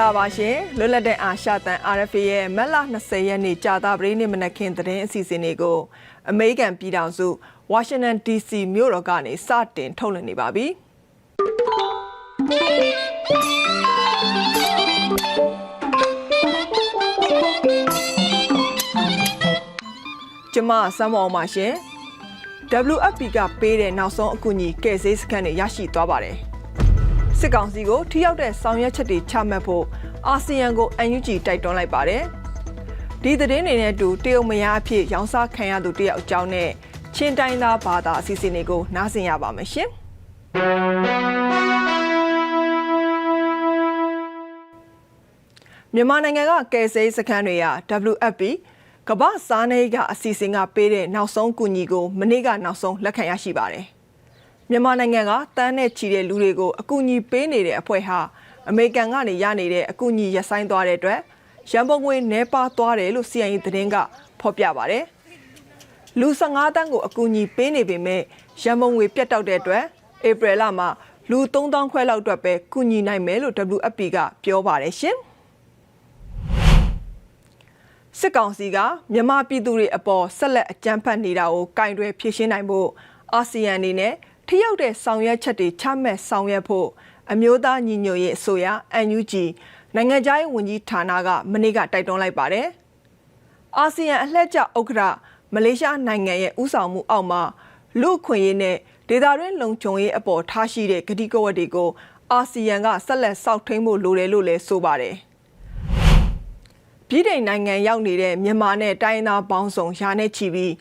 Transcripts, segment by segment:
္ဂလာပါရှင်လွတ်လပ်တဲ့အာရှတန် RFA ရဲ့မက်လ20ရက်နေ့ကြာသပတေးနေ့မနက်ခင်းသတင်းအစီအစဉ်တွေကိုအမေရိကန်ပြည်ထောင်စုဝါရှင်တန် DC မြို့တော်ကနေစတင်ထုတ်လွှင့်နေပါပြီကျမစမ်းမောင်ပါရှင် WFP ကပေးတဲ့နောက်ဆုံးအကူအညီကယ်ဆယ်စခန်းတွေရရှိသွားပါတယ်။ စစ်ကောင်စီကိုထိရောက်တဲ့ဆောင်ရွက်ချက်တွေချမှတ်ဖို့အာဆီယံကို UNG တိုက်တွန်းလိုက်ပါတယ်။ဒီသတင်းတွေနဲ့အတူတရုတ်မယားအဖြစ်ရောင်းစားခံရသူတယောက်အကြောင်းနဲ့ချင်းတိုင်းသားဘာသာအစီအစဉ်တွေကိုနားဆင်ရပါမယ်ရှင်။မြန်မာနိုင်ငံကကယ်ဆယ်ရေးစခန်းတွေက WFP ကမ္ဘာစားနပ်ရိက္ခာအစီအစဉ်ကပေးတဲ့နောက်ဆုံးကူညီကိုမနေ့ကနောက်ဆုံးလက်ခံရရှိပါတယ်။ မြန်မာနိုင်ငံကတန်းနဲ့ချီတဲ့လူတွေကိုအကူအညီပေးနေတဲ့အဖွဲ့ဟာအမေရိကန်ကနေရနေတဲ့အကူအညီရပ်ဆိုင်းသွားတဲ့အတွက်ရန်ပုံငွေနှဲပါသွားတယ်လို့ CNA သတင်းကဖော်ပြပါတယ်။လူ15တန်းကိုအကူအညီပေးနေပေမဲ့ရန်ပုံငွေပြတ်တောက်တဲ့အတွက်ဧပြီလမှာလူ3000ခွဲလောက်အတွက်ပဲကူညီနိုင်မယ်လို့ WFP ကပြောပါတယ်ရှင်။စစ်ကောင်စီကမြန်မာပြည်သူတွေအပေါ်ဆက်လက်အကြမ်းဖက်နေတာကိုကင်တွယ်ဖြေရှင်းနိုင်ဖို့အာဆီယံအနေနဲ့ ထိရောက်တဲ့ဆောင်ရွက်ချက်တွေချမှတ်ဆောင်ရွက်ဖို့အမျိုးသားညီညွတ်ရေးအစိုးရ NUG နိုင်ငံခြားရေးဝန်ကြီးဌာနကမနေ့ကတိုက်တွန်းလိုက်ပါတယ်။အာဆီယံအလှည့်ကျဥက္ကဋ္ဌမလေးရှားနိုင်ငံရဲ့ဥဆောင်မှုအောက်မှာလူခွင့်ရေးနဲ့ဒေသတွင်းလုံခြုံရေးအပေါ်ထားရှိတဲ့ကတိကဝတ်တွေကိုအာဆီယံကဆက်လက်စောင့်ထိန်ဖို့လိုတယ်လို့လည်းဆိုပါတယ်။ပြည်ထိုင်နိုင်ငံရောက်နေတဲ့မြန်မာနဲ့တိုင်းသားပေါင်းစုံရာနဲ့ချီပြီး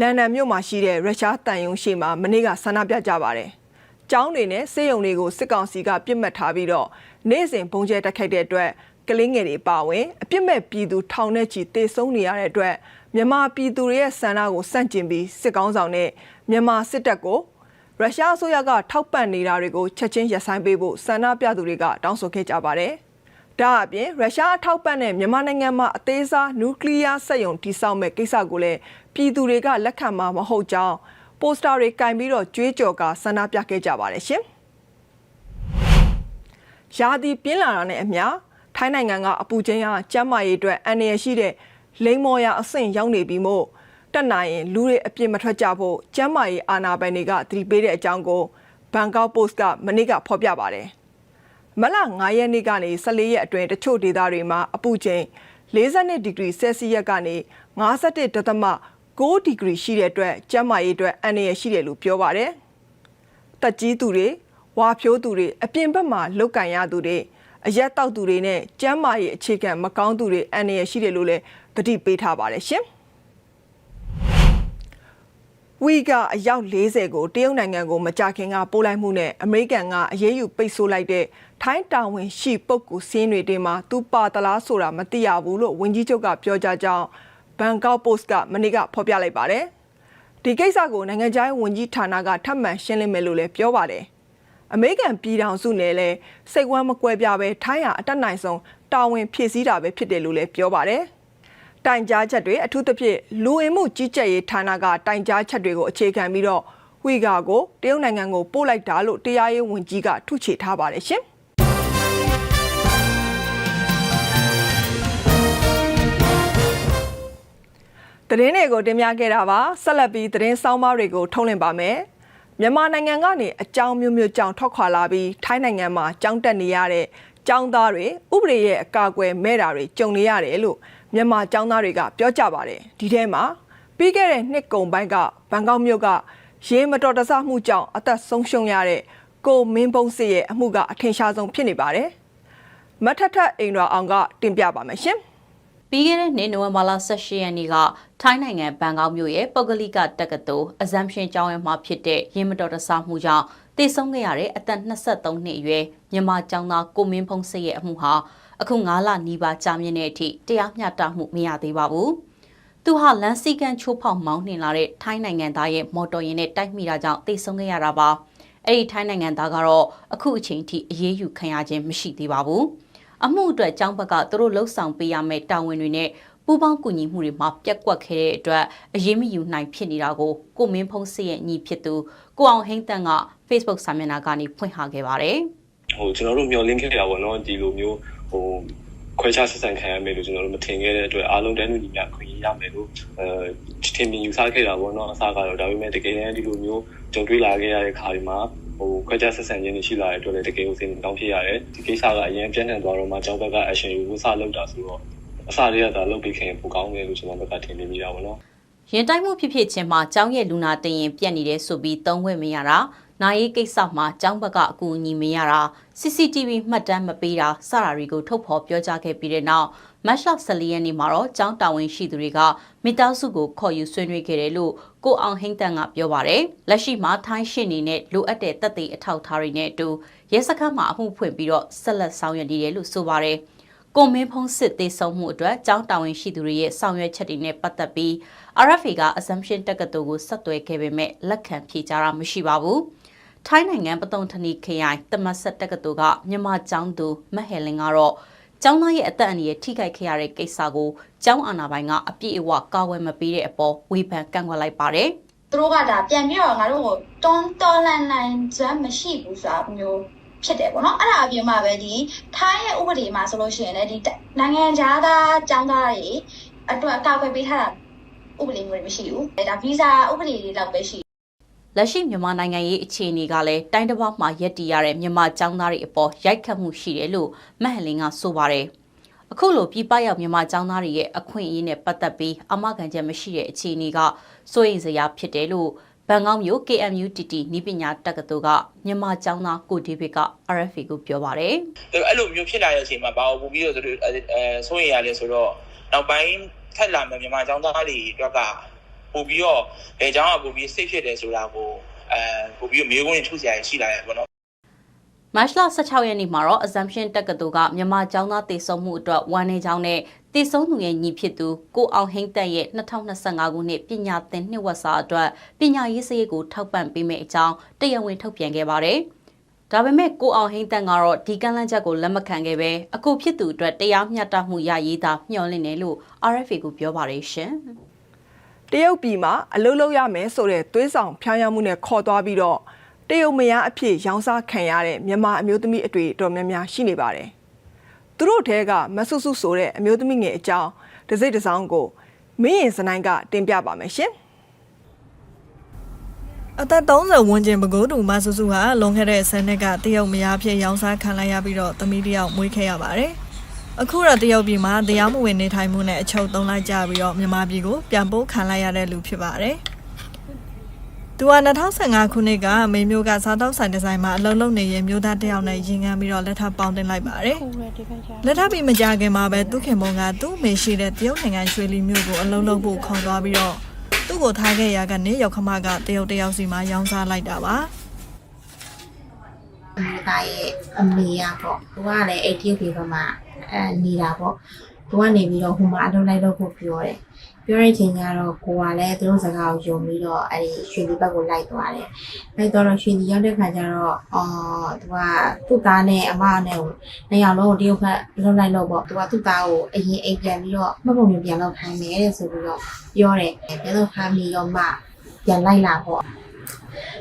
လန်ဒန်မြို့မှာရှိတဲ့ရုရှားတန်ယုံရှိမှာမနေ့ကဆန္ဒပြကြပါတယ်။ကျောင်းတွေနဲ့စေယုံတွေကိုစစ်ကောင်စီကပြစ်မှတ်ထားပြီးတော့နေ့စဉ်ပုံကျဲတက်ခိုက်တဲ့အတွက်ကလင်းငယ်တွေပါဝင်အပြစ်မဲ့ပြည်သူထောင်နဲ့ချီတေဆုံးနေရတဲ့အတွက်မြန်မာပြည်သူတွေရဲ့ဆန္ဒကိုစန့်ကျင်ပြီးစစ်ကောင်းဆောင်နဲ့မြန်မာစစ်တပ်ကိုရုရှားအစိုးရကထောက်ပံ့နေတာတွေကိုချက်ချင်းရပ်ဆိုင်းပေးဖို့ဆန္ဒပြသူတွေကတောင်းဆိုခဲ့ကြပါတယ်။ ဒါအပြင်ရုရှားအထောက်ပံ့တဲ့မြန်မာနိုင်ငံမှာအသေးစားနျူကလ িয়ার စက်ရုံတည်ဆောက်မဲ့ကိစ္စကိုလည်းပြည်သူတွေကလက်ခံမှာမဟုတ်ကြောင်းပိုစတာတွေကင်ပြီးတော့ကြွေးကြော်ကဆန္ဒပြခဲ့ကြပါတယ်ရှင်။ရာသီပြင်းလာတာနဲ့အမျှထိုင်းနိုင်ငံကအပူချိန်ဟာကျန်းမာရေးအတွက်အန္တရာယ်ရှိတဲ့လိမ္မော်ရအဆင့်ရောက်နေပြီမို့တက်နိုင်ရင်လူတွေအပြစ်မထွက်ကြဖို့ကျန်းမာရေးအာဏာပိုင်တွေကသတိပေးတဲ့အကြောင်းကိုဘန်ကောက်ပို့စ်ကမနေ့ကဖော်ပြပါတယ်။ မလ9ရက်နေ့ကနေ14ရက်အတွင်းတချို့ဒေသတွေမှာအပူချိန်42ဒီဂရီဆဲလ်စီယပ်ကနေ51ဒသမ6ဒီဂရီရှိတဲ့အတွက်ကျန်းမာရေးအတွက်အန္တရာယ်ရှိတယ်လို့ပြောပါတယ်။တက်ကြီးသူတွေဝါဖြိုးသူတွေအပြင်ဘက်မှာလုတ်ကန်ရသူတွေအရက်တောက်သူတွေနဲ့ကျန်းမာရေးအခြေခံမကောင်းသူတွေအန္တရာယ်ရှိတယ်လို့လည်းတတိပေးထားပါတယ်ရှင်။ ဝီကအယောက်40ကိုတရုတ်နိုင်ငံကိုမကြခင်ကပို့လိုက်မှုနဲ့အမေရိကန်ကအရေးယူပိတ်ဆို့လိုက်တဲ့ထိုင်းတာဝန်ရှိပုဂ္ဂိုလ်စင်းတွေတင်မှာသူပါတလားဆိုတာမသိရဘူးလို့ဝန်ကြီးချုပ်ကပြောကြားကြောင်းဘန်ကောက်ပို့စ်ကမနေ့ကဖော်ပြလိုက်ပါတယ်။ဒီကိစ္စကိုနိုင်ငံခြားရေးဝန်ကြီးဌာနကထပ်မံရှင်းလင်းမယ်လို့လည်းပြောပါတယ်။အမေရိကန်ပြည်ထောင်စုနယ်လည်းစိတ်ဝမ်းမကွဲပြားပဲထိုင်းဟာအတက်နိုင်ဆုံးတာဝန်ဖြည့်ဆည်းတာပဲဖြစ်တယ်လို့လည်းပြောပါတယ်။ တိုင်ကြားချက်တွေအထူးသဖြင့်လူဝင်မှုကြီးကြပ်ရေးဌာနကတိုင်ကြားချက်တွေကိုအခြေခံပြီးတော့ဝီဂါကိုတရုတ်နိုင်ငံကိုပို့လိုက်တာလို့တရားရေးဝန်ကြီးကထုချေထားပါတယ်ရှင်။သတင်းတွေကိုတင်ပြခဲ့တာပါဆက်လက်ပြီးသတင်းဆောင်မတွေကိုထုတ်လင်းပါမယ်မြန်မာနိုင်ငံကနေအကြောင်းမျိုးမျိုးကြောင့်ထွက်ခွာလာပြီးထိုင်းနိုင်ငံမှာကြောင်းတက်နေရတဲ့ကျောင်းသားတွေဥပဒေရဲ့အကာအကွယ်မဲ့တာတွေကြုံနေရတယ်လို့ မြန်မာကျောင်းသားတွေကပြောကြပါတယ်ဒီထဲမှာပြီးခဲ့တဲ့နှစ်ကုန်ပိုင်းကဘန်ကောက်မြို့ကရေမတော်တဆမှုကြောင့်အသက်ဆုံးရှုံးရတဲ့ကိုမင်းပုံးစစ်ရဲ့အမှုကအထင်ရှားဆုံးဖြစ်နေပါတယ်မထထအိမ်တော်အောင်ကတင်ပြပါမယ်ရှင်။ပြီးခဲ့တဲ့နှစ်နိုဝင်ဘာလ18ရက်နေ့ကထိုင်းနိုင်ငံဘန်ကောက်မြို့ရဲ့ပုဂ္ဂလိကတက္ကသိုလ် Assumption ကျောင်းဝင်းမှာဖြစ်တဲ့ရင်းမတော်တဆမှုကြောင့်တည်ဆုံးခဲ့ရတဲ့အသက်23နှစ်အရွယ်မြန်မာကျောင်းသားကိုမင်းဖုံးစိတ်ရဲ့အမှုဟာ အခု9လနီးပါးကြာမြင့်တဲ့အထိတရားမျှတမှုမရသေးပါဘူး။သူဟာလန်စီကန်ချိုးဖောက်မောင်းနှင်လာတဲ့ထိုင်းနိုင်ငံသားရဲ့မော်တော်ယာဉ်နဲ့တိုက်မိတာကြောင့်တည်ဆုံးခဲ့ရတာပါ။အဲ့ဒီထိုင်းနိုင်ငံသားကတော့အခုအချိန်ထိအရေးယူခံရခြင်းမရှိသေးပါဘူး။အမှုအတွက်ကျောင်းဘက်ကသူတို့လှုပ်ဆောင်ပေးရမယ့်တာဝန်တွေနဲ့ပူးပေါင်းကူညီမှုတွေမှာပြက်ကွက်ခဲ့တဲ့အတွက်အရေးမယူနိုင်ဖြစ်နေတာကိုကိုမင်းဖုံးစစ်ရဲ့ညီဖြစ်သူကိုအောင်ဟိန်းတန်က Facebook စာမျက်နှာကနေဖွင့်ဟခဲ့ပါတယ်ဟိုကျွန်တော်တို့မျှော်လင့်ခဲ့တာပေါ့နော်ဒီလိုမျိုး ဟဟိုခွဲခြားဆက်ဆံခံရမယ်လို့ကျွန်တော်တို့မထင်ခဲ့တဲ့အတွက်အားလုံးတန်းတူညီမျှခွင့်ရရမယ်လို့အဲထင်မြင်ယူဆခဲ့တာပေါ့နော်အစကတော့ဒါပေမဲ့တကယ်တမ်းဒီလိုမျိုးကြုံတွေ့လာခဲ့ရတဲ့ခါဒီမှာဟိုခွဲခြားဆက်ဆံခြင်းတွေရှိလာတဲ့အတွက်လည်းတကယ်ကိုစိတ်ကောင်းဖြစ်ရတယ်ဒီကိစ္စကအရင်ပြန့်နှံ့သွားတော့မှကျောင်းဘက်က action ယူဖို့စလုပ်တာဆိုတော့အစလေးကဒါလုပ်ပြီးခင်ပိုကောင်းတယ်လို့ကျွန်တော်ဘက်ကထင်နေမိတာပေါ့နော်ရင်တိုက်မှုဖြစ်ဖြစ်ချင်းမှာကျောင်းရဲ့လူနာတင်ရင်ပြက်နေတယ်ဆိုပြီးသုံးခွင့်မရတာ နိုင်ရေးကိစ္စမှာကျောင်းဘက်ကအကူအညီမရတာ CCTV မှတ်တမ်းမပေးတာစတာတွေကိုထုတ်ဖော်ပြောကြားခဲ့ပြီးတဲ့နောက်မတ်လ14ရက်နေ့မှာတော့ကျောင်းတာဝန်ရှိသူတွေကမိသားစုကိုခေါ်ယူဆွေးနွေးခဲ့တယ်လို့ကိုအောင်ဟိမ့်တန်ကပြောပါတယ်လက်ရှိမှာထိုင်းရှင်နေနဲ့လိုအပ်တဲ့တပ်သိအထောက်အထားတွေနဲ့အတူရဲစခန်းမှာအမှုဖွင့်ပြီးတော့ဆက်လက်ဆောင်ရွက်နေတယ်လို့ဆိုပါတယ်ကိုမင်းဖုံးစစ်သေးဆုံးမှုအတွက်ကျောင်းတာဝန်ရှိသူတွေရဲ့ဆောင်ရွက်ချက်တွေနဲ့ပတ်သက်ပြီး RFA က Assumption တက္ကသိုလ်ကိုဆက်သွယ်ခဲ့ပေမဲ့လက်ခံဖြေကြားတာမရှိပါဘူး။ ထိုင်းနိုင်ငံပတုံထနီခရိုင်တမတ်ဆက်တက္ကသိုလ်ကမြန်မာကျောင်းသူမဟယ်လင်ကတော့ကျောင်းသားရဲ့အသက်အန္တရာယ်ထိခိုက်ခဲ့ရတဲ့ကိစ္စကိုကျောင်းအာဏာပိုင်ကအပြည့်အဝကာဝယ်မပေးတဲ့အပေါ်ဝေဖန်ကန့်ကွက်လိုက်ပါတယ်။သူတို့ကဒါပြန်ပြီးတော့ငါတို့ကိုတွန်းတော်လန်နိုင်စွမ်းမရှိဘူးဆိုတာမျိုးဖြစ်တယ်ပေါ့နော်အဲ့ဒါအပြင်မှာပဲဒီထိုင်းရဲ့ဥပဒေမှာဆိုလို့ရှိရင်လည်းဒီနိုင်ငံသားចောင်းသားတွေအတွက်အကောက်ွယ်ပေးထားတာဥပဒေမျိုးတွေမရှိဘူးဒါဗီဇာဥပဒေတွေတော့ပဲရှိ လက်ရှိမြန်မာနိုင်ငံရေးအခြေအနေကလည်းတိုင်းတစ်ပေါက်မှာရက်တည်ရတဲ့မြန်မာကျောင်းသားတွေအပေါ်ရိုက်ခတ်မှုရှိတယ်လို့မဟန်လင်းကဆိုပါတယ်။အခုလိုပြည်ပရောက်မြန်မာကျောင်းသားတွေရဲ့အခွင့်အရေးနဲ့ပတ်သက်ပြီးအမခံချက်မရှိတဲ့အခြေအနေကစိုးရိမ်စရာဖြစ်တယ်လို့ဘန်ကောက်မြို့ KMUTT နီးပညာတက္ကသိုလ်ကမြန်မာကျောင်းသားကိုဒေးဗစ်က RFA ကိုပြောပါတယ်။သူအဲ့လိုမျိုးဖြစ်လာတဲ့အချိန်မှာဘာလို့ပူပြီးတော့သူတို့အဲစိုးရိမ်ရလဲဆိုတော့နောက်ပိုင်းထက်လာမယ့်မြန်မာကျောင်းသားတွေအတွက်က ပို့ပြီးတော့ဘယ်ចောင်းကပို့ပြီးစိတ်ဖြစ်တယ်ဆိုတာကိုအဲပို့ပြီးတော့မျိုးကုန်ထုတ်စရာရှိလာတယ်ပေါ့နော်။မတ်လ16ရက်နေ့မှာတော့ Assumption တက္ကသိုလ်ကမြန်မာចောင်းသားတည်ဆုံမှုအတွက်ဝန်နေကြောင်းနဲ့တည်ဆုံသူရဲ့ညီဖြစ်သူကိုအောင်ဟိမ့်တက်ရဲ့2025ခုနှစ်ပညာသင်နှစ်ဝက်စာအတွက်ပညာရေးစရိတ်ကိုထောက်ပံ့ပေးမယ့်အကြောင်းတရားဝင်ထုတ်ပြန်ခဲ့ပါတယ်။ဒါပေမဲ့ကိုအောင်ဟိမ့်တက်ကတော့ဒီကန့်လန့်ချက်ကိုလက်မခံခဲ့ပဲအခုဖြစ်သူအတွက်တရားမျှတမှုရရေးတာမျှော်လင့်တယ်လို့ RFA ကိုပြောပါတယ်ရှင်။ တရုတ်ပြည်မှာအလုပ်လုပ်ရမယ်ဆိုတဲ့သွေးဆောင်ဖျောင်းရမှုနဲ့ခေါ်သွားပြီးတော့တရုတ်မယားအဖြစ်ရောင်းစားခံရတဲ့မြန်မာအမျိုးသမီးအတွေ့အတော်များများရှိနေပါတယ်။သူတို့ထဲကမဆုစုဆိုတဲ့အမျိုးသမီးငယ်အကြောင်းတစ်စိတ်တစ်စောင်းကိုမင်းရင်စနိုင်းကတင်ပြပါမယ်ရှင်။အသက်30ဝန်းကျင်ပဲခူးတူမဆူဆူဟာလွန်ခဲ့တဲ့ဆယ်နှစ်ကတရုတ်မယားဖြစ်ရောင်းစားခံလိုက်ရပြီးတော့သမီးတစ်ယောက်မွေးခဲ့ရပါတယ်။ အခုတော့တရုတ်ပြည်မှာတရားမဝင်နေထိုင်မှုနဲ့အချုပ်သုံးလိုက်ကြပြီးတော့မြန်မာပြည်ကိုပြန်ပို့ခံလိုက်ရတဲ့လူဖြစ်ပါတယ်။သူက2015ခုနှစ်ကမေမျိုးကစားတောက်ဆိုင်ဒီဇိုင်းမှာအလုပ်လုပ်နေရင်မျိုးသားတစ်ယောက်နဲ့ရင်ခံပြီးတော့လက်ထပ်ပေါင်းတင်လိုက်ပါတယ်။လက်ထပ်ပြီးမကြခင်မှာပဲသူခင်မုံကသူ့မေရှိတဲ့တရုတ်နိုင်ငံရွှေလီမြို့ကိုအလုပ်လုပ်ဖို့ခေါ်သွားပြီးတော့သူ့ကိုထားခဲ့ရကနေရောက်ခမကတရုတ်တယောက်စီမှာရောင်းစားလိုက်တာပါအမေသားရဲ့အမေရပေါ့သူကလည်းအဲ့တရုတ်ပြည်ဘက်မှာ အဲနေတာပေါ့သူကနေပြီးတော့ဟိုမှာအလုပ်လိုက်လုပ်ဖို့ပြောတယ်ပြောတဲ့အချိန်ကျတော့ကိုကလည်းသူတို့စကားကိုယုံပြီးတော့အဲ့ဒီရွှေလီဘက်ကိုလိုက်သွားတယ်လိုက်တော့ရွှေလီရောက်တဲ့ခါကျတော့အော်သူကသူ့သားနဲ့အမနဲ့ကိုနှစ်ယောက်လုံးကိုတရုတ်ဘက်လှုပ်လိုက်လို့ပေါ့သူကသူ့သားကိုအရင်အိမ်ပြန်ပြီးတော့မှတ်ပုံမျိုးပြန်လောက်ခိုင်းမယ်တဲ့ဆိုပြီးတော့ပြောတယ်ပြန်လောက်ခိုင်းပြီးတော့မှပြန်လိုက်လာပေါ့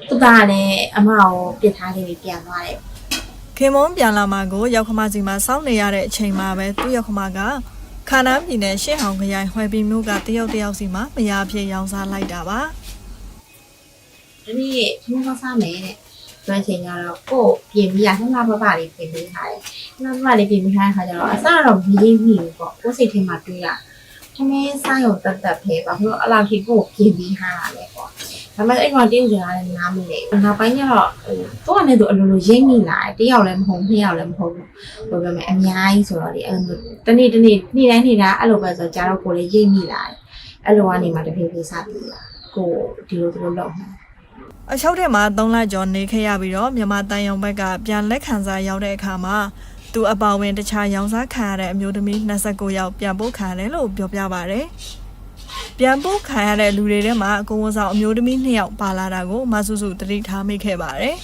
သူ့သားကလည်းအမကိုပြစ်ထားခဲ့ပြီးပြန်သွားတယ် ခင်မုံပြန်လာမှကိုရောက်ခမစီမှာစောင့်နေရတဲ့အချိန်မှာပဲသူ့ရောက်ခမကခါနာပြည်နယ်ရှစ်ဟောင်ခရိုင်ဟွယ်ပီမြို့ကတယောက်တယောက်စီမှာမယားဖြစ်ရောင်းစားလိုက်တာပါဒီနေ့ခင်းကောင်းစားမယ်တဲ့ဆိုတဲ့အချိန်ကျတော့ကို့ပြင်ပြီးရလှလှပပလေးပြင်ပေးထားတယ်လှလှပပလေးပြင်ပေးထားတဲ့ခါကျတော့အစတော့မရင်းမိဘူးပေါ့ကိုယ်စိတ်ထဲမှာတွေးရထမင်းစားရုံတက်တက်ဖဲပါဘလို့အလားထိကို့ပြင်ပြီးထားတာလေပေါ့ ဒါပေမဲ့အဲ့ကောင်တင်းကြတာလည်းနားမလဲနောက်ပိုင်းကျတော့ဟိုတော့လည်းသူအလိုလိုရိမ့်မိလာတယ်တယောက်လည်းမဟုတ်နှစ်ယောက်လည်းမဟုတ်ဘူးဟိုပြောမယ်အများကြီးဆိုတော့လေအဲ့လိုတနေ့တနေ့နေ့တိုင်းနေ့တိုင်းအဲ့လိုပဲဆိုကြတော့ကိုယ်လည်းရိမ့်မိလာတယ်အဲ့လိုကနေမှတဖြည်းဖြည်းစပြီးလာကိုဒီလိုဒီလိုလုပ်နေအချုပ်ထဲမှာ3လကျော်နေခဲ့ရပြီးတော့မြန်မာတန်ယုံဘက်ကပြန်လက်ခံစားရောက်တဲ့အခါမှာသူအပါဝင်တခြားရောင်းစားခံရတဲ့အမျိုးသမီး29ယောက်ပြန်ပို့ခံရတယ်လို့ပြောပြပါဗျ။ ပြန်ပို့ခံရတဲ့လူတွေထဲမှာအကိုဝန်ဆောင်အမျိုးသမီး2ယောက်ပါလာတာကိုမဆူဆူတတိထားမိခဲ့ပါတယ်။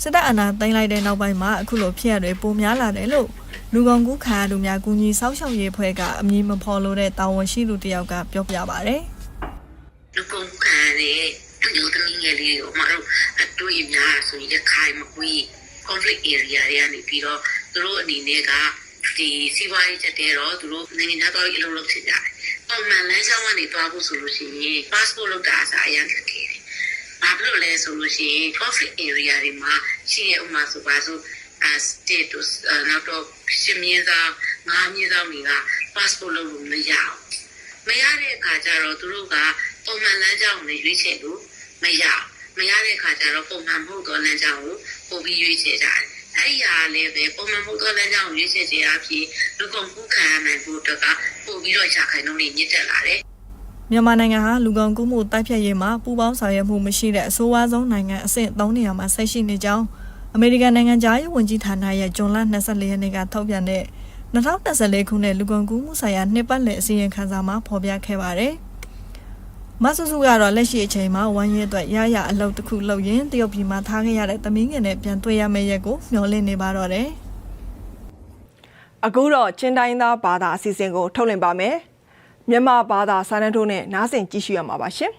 စစ်တပ်အာဏာသိမ်းလိုက်တဲ့နောက်ပိုင်းမှာအခုလိုဖြစ်ရတွေပိုများလာတယ်လို့လူကုန်ကူးခံရသူများကူညီဆောက်ရှောက်ရေးဖွဲ့ကအမည်မဖော်လို့တဲ့တာဝန်ရှိသူတစ်ယောက်ကပြောပြပါဗျ။လူကုန်ခံရတဲ့လူသမီးငယ်လေးကိုမတို့အတွေ့အများဆိုရင်ခိုင်မကွေး conflict area တွေကနေပြီးတော့သူတို့အနေနဲ့က ဒီစီးပွားရေးချက်တဲတော့သူတို့နိုင်ငံသားတော်ကြီးအလုပ်လုပ်ချင်ကြတယ်။ပုံမှန်လမ်းကြောင်းကနေသွားဖို့ဆိုလို့ရှိရင် passport လုပ်တာအစားအရင်ခက်ခဲတယ်။ဘာဖြစ်လို့လဲဆိုလို့ရှိရင် conflict area တွေမှာရှိရဥမာဆိုပါစို့ as status နောက်တော့ရှင်မြင်းသားငါးမြင်းသားတွေက passport လုပ်လို့မရအောင်မရတဲ့အခါကျတော့သူတို့ကပုံမှန်လမ်းကြောင်းကိုရွေးချယ်လို့မရအောင်မရတဲ့အခါကျတော့ပုံမှန်မဟုတ်တော့လမ်းကြောင်းကိုပို့ပြီးရွေးချယ်ကြတယ် အဲ့ဒီဟာလည်းပဲပုံမှန်မဟုတ်တော့လမ်းကြောင်းကိုရွေးချယ်ခြင်းအဖြစ်လူကုန်ကူးခံရနိုင်ဖို့အတွက်ကပို့ပြီးတော့ရှာခိုင်နှုန်းတွေညစ်တက်လာတယ်မြန်မာနိုင်ငံဟာလူကုန်ကူးမှုတိုက်ဖျက်ရေးမှာပူးပေါင်းဆောင်ရွက်မှုမရှိတဲ့အဆိုးဝါးဆုံးနိုင်ငံအဆင့်3နေရာမှာဆက်ရှိနေကြောင်းအမေရိကန်နိုင်ငံသားရေးဝန်ကြီးဌာနရဲ့ဇွန်လ24ရက်နေ့ကထုတ်ပြန်တဲ့2024ခုနှစ်လူကုန်ကူးမှုဆိုင်ရာနှစ်ပတ်လည်အစည်းအဝေးခန်းစာမှာဖော်ပြခဲ့ပါတယ်။ မဆူဆူကတော့လက်ရှိအချိန်မှာဝမ်းရဲအတွက်ရရအလုပ်တစ်ခုလုပ်ရင်တရုတ်ပြည်မှာထားခဲ့ရတဲ့သမီးငယ်နဲ့ပြန်တွေ့ရမယ့်ရက်ကိုမျှော်လင့်နေပါတော့တယ်။အခုတော့ချင်းတိုင်းသားဘာသာအစီအစဉ်ကို ထုတ်လင်းပါမယ်မြန်မာဘာသာစာတန်းထိုးနဲ့နားဆင်ကြည့်ရှုရမှာပါရှင်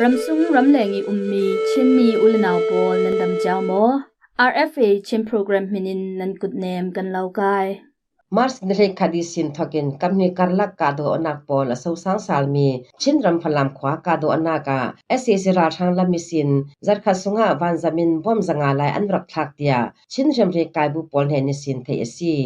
Ramsung Ramlengi Ummi Chinmi Ulnau Pol Nandam Jamo RFA Chin Program Minin Nan Kutnem Kan Laukai Mars nile khadi sin thokin kamni karlak ka do anak pol so sang salmi chinram phalam khwa ka do anaka ssc ra thang lami sin zar kha sunga van zamin bom zanga lai an rak thak tia chin ram re kai bu pol he ni sin the esi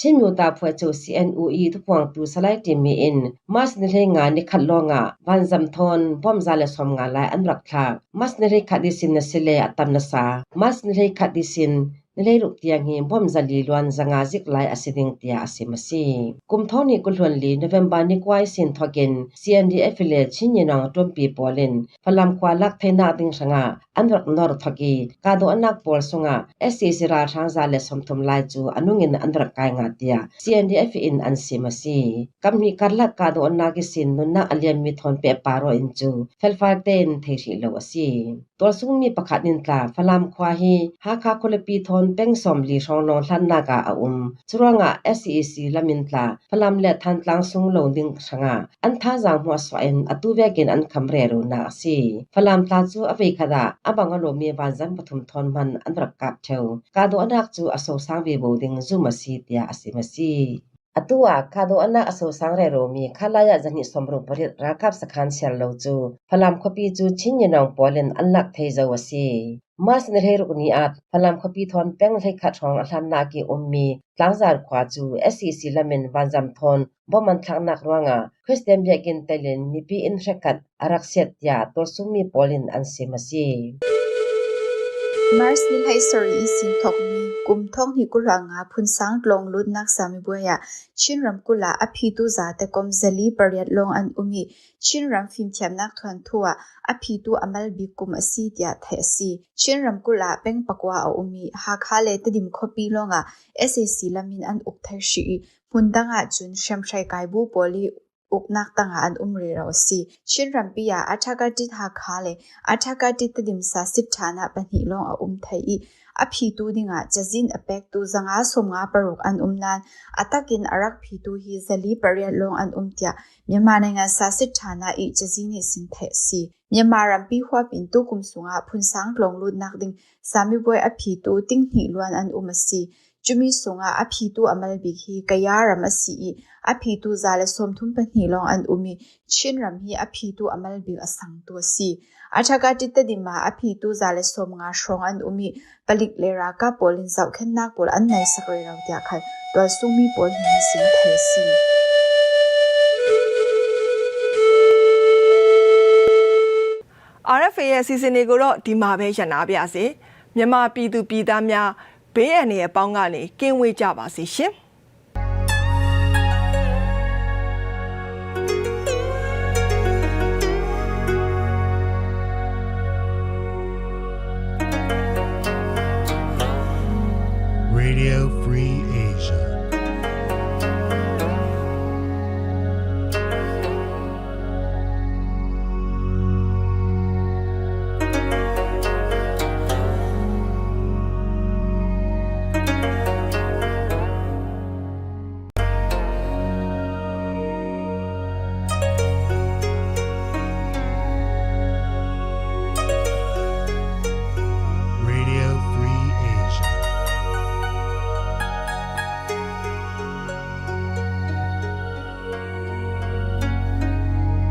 chin mu ta phwa chu cnue thu pawng tu salai ti mi in mas nile nga ni khat lo nga van zam thon bom za le som nga lai an rak thak mas nile khadi sin na sile atam na sa mas nile khadi sin nilei ruk tia ngi bom zali luan zanga zik lai asiding tia asimasi kumthoni kulhun li november ni kwai sin thoken CNDF le chinyang tompi polin phalam kwa lak thaina ding sanga anrak nor thoki ka do anak pol sunga SCC ra thang za le somthum lai chu anungin anrak kai nga tia CNDF in ansimasi kamni karla ka do anak sin nunna aliam mi thon pe paro in chu felfa ten thei lo asi ยนองตมปีปอลินพลัมควาลักเทนาดิงสงาอันรักนอร์ทอกีกาโดอนักปอลสงา SCC ราทางซาเลสมทุมไลจูอนุงินอันรักกายงาเตีย CNDF อินอันสิมสีกัมมีการลักกาโดอนักสินนุนนาอเลียมมีทอนเปปารออินจูเฟลฟาเตนเทชิโลวสีตัวซุงมีประคัดนินตาพลัมควาฮีฮาคาโคลปีทอนเป็ง som li rong no hlan na ga a um churonga SEC lamin tla phalam le than tlang sung lo ding sanga an tha jang hwa swa en atu ve gen an khamre ro na si phalam tla chu avei khada abanga lo me ban jam pathum thon man an rak kap theu ka do anak chu aso sang ve bo ding zu ma si tia asimasi atua khado ana aso sangre ro mi khalaya jani somru parit rakap sakhan sel lo chu phalam khopi chu chinni nong polen anlak thei zo wasi mas ne heruk ni at phalam khopi thon peng thei khat thong ahlan na ki ummi tlangzar khwa chu scc lamin wanjam thon boman thak nak rawanga christian biakin telen mi pi in rekat arak set ya tor sumi polin an simasi Mars nin hai sorry isin thok mi kum thong hi kula nga phun sang long lut nak sami buaya chin ram kula a phi tu za te kom zali pariat long an umi chin ram phim thiam nak thwan thua a phi tu amal bi kum asi tia the si chin ram kula peng pakwa a umi ha kha le te dim khopi longa SAC lamin an up thar shi phundanga chun sham shai kai bu poli uknak tanga an umre raw si chin ram piya athaka tit ha khale athaka tit dim sa sit thana pani long a um thai i a phi tu dinga chazin apek tu zanga somnga paruk an umnan atakin arak phi tu hi zali pariat long an umtia myama nga sa sit thana i chazini sin the si myama ram pi hwa pin tu kum sunga phun sang long lut nak ding sami boy a phi tu ting ni luan an umasi chumi sunga a phi tu amal bi hi kaya ram asi i a phi tu zale som thum pa ni long an umi chin ram hi a phi tu amal bi asang tu si athaka titta dima a phi tu zale som nga shrong an umi palik lera ka polin zau khen nak pol an nai sakre raw tia khan to sumi pol ni sin thai si RFA ရဲ့အစီအစဉ်တွေကိုတော့ဒီမှာပဲရန်နာပါစေမြန်မာပြည်သူပြည်သားများ ဘေးအန္တရာယ်ပေါင်းကနေကင်းဝေးကြပါစေရှင်။